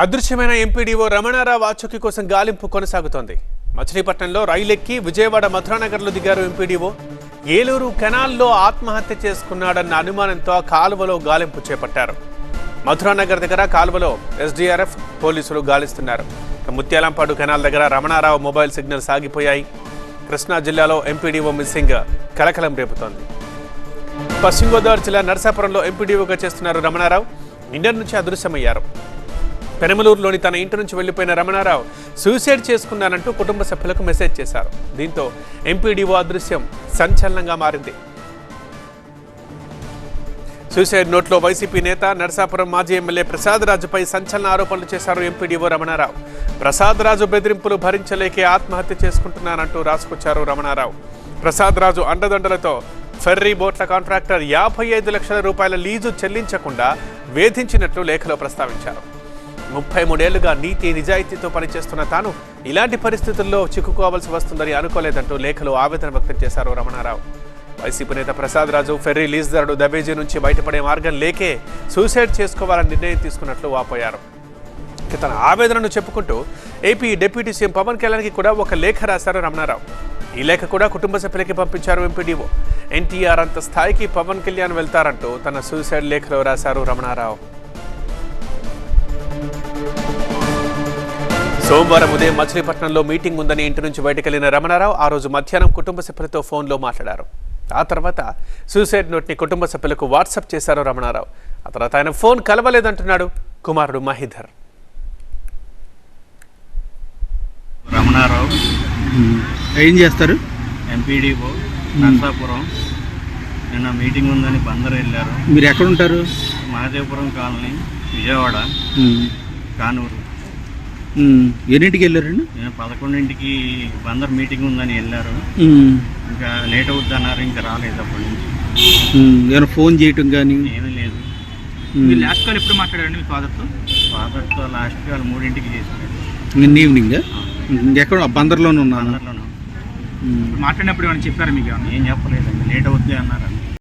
అదృశ్యమైన ఎంపీడీఓ రమణారావు ఆచూకీ కోసం గాలింపు కొనసాగుతోంది. మచిలీపట్నంలో రైలెక్కి విజయవాడ మధురానగర్లో దిగారు ఎంపీడీఓ. ఏలూరు కెనాల్లో ఆత్మహత్య చేసుకున్నాడన్న అనుమానంతో కాలువలో గాలింపు చేపట్టారు. మధురానగర్ దగ్గర కాలువలో ఎస్డీఆర్ఎఫ్ పోలీసులు గాలిస్తున్నారు. ముత్యాలంపాడు కెనాల్ దగ్గర రమణారావు మొబైల్ సిగ్నల్ సాగిపోయాయి. కృష్ణా జిల్లాలో ఎంపీడీఓ మిస్సింగ్ కలకలం రేపుతోంది. పశ్చిమ గోదావరి జిల్లా నరసాపురంలో ఎంపీడీఓగా చేస్తున్నారు రమణారావు. నిన్న నుంచి అదృశ్యమయ్యారు. పెనమలూరులోని తన ఇంటి నుంచి వెళ్ళిపోయిన రమణారావు సూసైడ్ చేసుకున్నానంటూ కుటుంబ సభ్యులకు మెసేజ్ చేశారు. దీంతో ఎంపీడీఓ అదృశ్యం సంచలనంగా మారింది. సూసైడ్ నోట్లో వైసీపీ నేత నరసాపురం మాజీ ఎమ్మెల్యే ప్రసాద్ రాజుపై సంచలన ఆరోపణలు చేశారు ఎంపీడీఓ రమణారావు. ప్రసాద్ రాజు బెదిరింపులు భరించలేకే ఆత్మహత్య చేసుకుంటున్నానంటూ రాసుకొచ్చారు రమణారావు. ప్రసాద్ రాజు అండదండలతో ఫెర్రీ బోట్ల కాంట్రాక్టర్ యాభై ఐదు లక్షల రూపాయల లీజు చెల్లించకుండా వేధించినట్లు లేఖలో ప్రస్తావించారు. ముప్పై మూడేళ్ళుగా నీతి నిజాయితీతో పనిచేస్తున్న తాను ఇలాంటి పరిస్థితుల్లో చిక్కుకోవాల్సి వస్తుందని అనుకోలేదంటూ లేఖలో ఆవేదన వ్యక్తం చేశారు రమణారావు. వైసీపీ నేత ప్రసాద్ రాజు ఫెర్రీ లీజ్దారుడు దబేజీ నుంచి బయటపడే మార్గం లేకే సూసైడ్ చేసుకోవాలని నిర్ణయం తీసుకున్నట్లు వాపోయారు. తన ఆవేదనను చెప్పుకుంటూ ఏపీ డిప్యూటీ సీఎం పవన్ కళ్యాణ్కి కూడా ఒక లేఖ రాశారు రమణారావు. ఈ లేఖ కూడా కుటుంబ సభ్యులకి పంపించారు ఎంపీడీఓ. ఎన్టీఆర్ అంత స్థాయికి పవన్ కళ్యాణ్ వెళ్తారంటూ తన సూసైడ్ లేఖలో రాశారు రమణారావు. సోమవారం ఉదయం మచిలీపట్నంలో మీటింగ్ ఉందని ఇంటి నుంచి బయటకెళ్ళిన రమణారావు ఆ రోజు మధ్యాహ్నం కుటుంబ సభ్యులతో ఫోన్లో మాట్లాడారు. ఆ తర్వాత సూసైడ్ నోట్ని కుటుంబ సభ్యులకు వాట్సాప్ చేశారు రమణారావు. ఆ తర్వాత ఆయన ఫోన్ కలవలేదంటున్నాడు కుమారుడు మహిధర్. రమణారావు. ఏం చేస్తారు? ఎంపీడీఓ నరసాపురం. నిన్న మీటింగ్ ఉందని బందర్ వెళ్ళారు. మీరు ఎక్కడ ఉంటారు మహదేవపురం కాలనీ విజయవాడ. కానూరు. ఎన్నింటికి వెళ్ళారండి? పదకొండింటికి బందర్ మీటింగ్ ఉందని వెళ్ళారు. ఇంకా లేట్ అవుద్ది అన్నారు ఇంకా రాలేదు అప్పటి నుంచి. ఏమైనా ఫోన్ చేయటం కానీ ఏమీ లేదు. మీరు లాస్ట్ కాల్ ఎప్పుడు మాట్లాడారండి మీ ఫాదర్తో ఫాదర్తో లాస్ట్ వాళ్ళు మూడింటికి చేశారు నిన్న ఈవినింగ్ ఎక్కడ? బందర్లోనే ఉన్నాను. బందర్లోనూ. మాట్లాడినప్పుడు ఏమైనా చెప్పారా మీకు ఏమన్నా ఏం చెప్పలేదండి. లేట్ అవుద్ది అన్నారు.